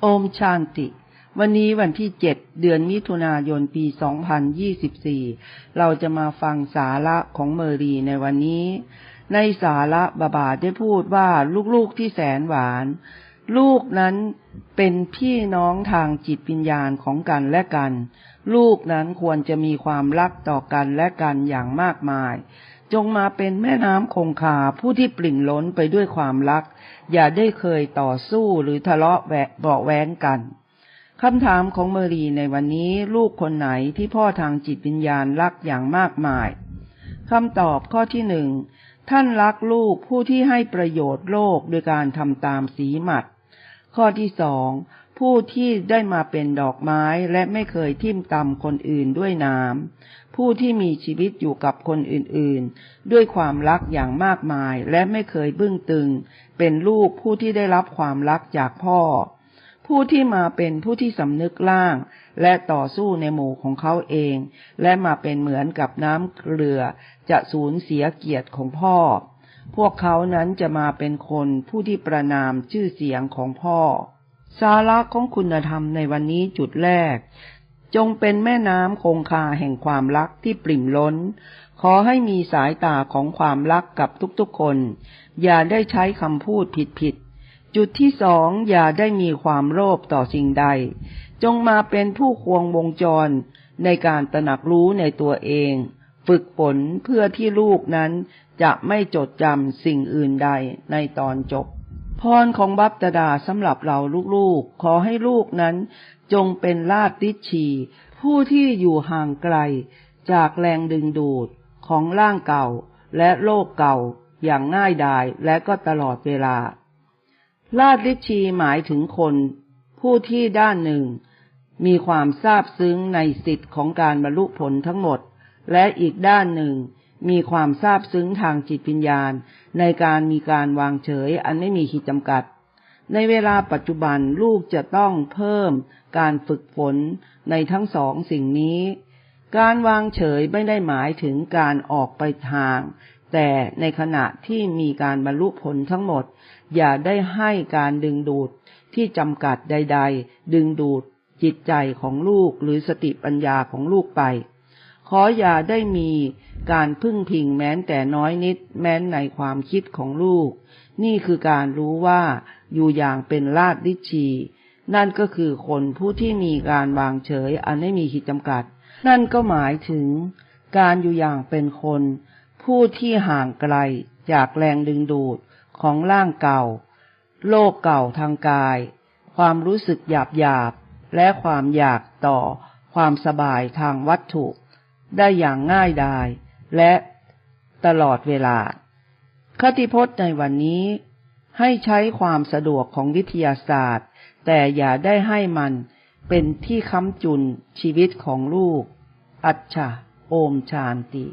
โอมชานติ วันนี้วันที่เจ็ดเดือนมิถุนายนปี2024เราจะมาฟังสาระของเมอรีในวันนี้ ในสาระบาบาได้พูดว่าลูกๆที่แสนหวาน ลูกนั้นเป็นพี่น้องทางจิตวิญญาณของกันและกัน ลูกนั้นควรจะมีความรักต่อกันและกันอย่างมากมาย จงมาเป็นแม่น้ำคงคาผู้ที่ปริ่งล้นไปด้วยความรัก อย่าได้เคยต่อสู้หรือทะเลาะแวะเบาแว้งกันคำถามของเมรีในวันนี้ลูกคนไหนที่พ่อทางจิตวิญญาณรักอย่างมากมายคำตอบข้อที่หนึ่งท่านรักลูกผู้ที่ให้ประโยชน์โลกโดยการทำตามสีหมัด ข้อที่สอง ผู้ที่ได้มาเป็นดอกไม้และไม่เคยทิ่มตำคนอื่นด้วยน้ำผู้ที่มีชีวิตอยู่กับคนอื่นๆ ด้วยความรักอย่างมากมายและไม่เคยบึ้งตึง เป็นลูกผู้ที่ได้รับความรักจากพ่อ ผู้ที่มาเป็นผู้ที่สำนึกล่าง และต่อสู้ในหมู่ของเขาเอง และมาเป็นเหมือนกับน้ำเกลือ จะสูญเสียเกียรติของพ่อ พวกเขานั้นจะมาเป็นคนผู้ที่ประนามชื่อเสียงของพ่อ สาระของคุณธรรมในวันนี้จุดแรก จงเป็นแม่น้ำคงคาแห่งความรักที่ปริ่มล้น ขอให้มีสายตาของความรักกับทุกๆคน อย่าได้ใช้คำพูดผิดๆจุดที่สองอย่าได้มีความโลภต่อสิ่งใด จงมาเป็นผู้ควงวงจรในการตระหนักรู้ในตัวเอง ฝึกฝนเพื่อที่ลูกนั้นจะไม่จดจำสิ่งอื่นใดในตอนจบ พรของบัพตดาสำหรับเราลูกๆ ขอให้ลูกนั้น จงเป็นลาดดิชี ผู้ที่อยู่ห่างไกล จากแรงดึงดูดของร่างเก่าและโลกเก่าอย่างง่ายดายและก็ตลอดเวลา ลาดลิชีหมายถึงคน ผู้ที่ด้านหนึ่ง มีความซาบซึ้งในสิทธิ์ของการบรรลุผลทั้งหมด และอีกด้านหนึ่ง มีความซาบซึ้งทางจิตวิญญาณ ในการมีการวางเฉยอันไม่มีขีดจำกัด ในเวลาปัจจุบันลูกจะต้องเพิ่มการฝึกฝนในทั้งสองสิ่งนี้ การวางเฉยไม่ได้หมายถึงการออกไปทาง แต่ในขณะที่มีการบรรลุผลทั้งหมด อย่าได้ให้การดึงดูดที่จำกัดใด ๆ ดึงดูดจิตใจของลูกหรือสติปัญญาของลูกไป ขออย่าได้มีการพึ่งพิงแม้แต่น้อยนิด แม้นในความคิดของลูก นี่คือการรู้ว่าอยู่อย่างเป็นลาดลิชี นั่นก็คือคนผู้ที่มีการวางเฉยอันไม่มีขีดจำกัด นั่นก็หมายถึง การอยู่อย่างเป็นคน ผู้ที่ห่างไกลจากแรงดึงดูดของร่างเก่า โลกเก่าทางกาย ความรู้สึกหยาบหยาบและความอยากต่อความสบายทางวัตถุ ได้อย่างง่ายดาย และตลอดเวลา คติพจน์ในวันนี้ ให้ใช้ความสะดวกของวิทยาศาสตร์ แต่อย่าได้ให้มันเป็นที่ค้ำจุนชีวิตของลูก อัจฉะโอมชานติ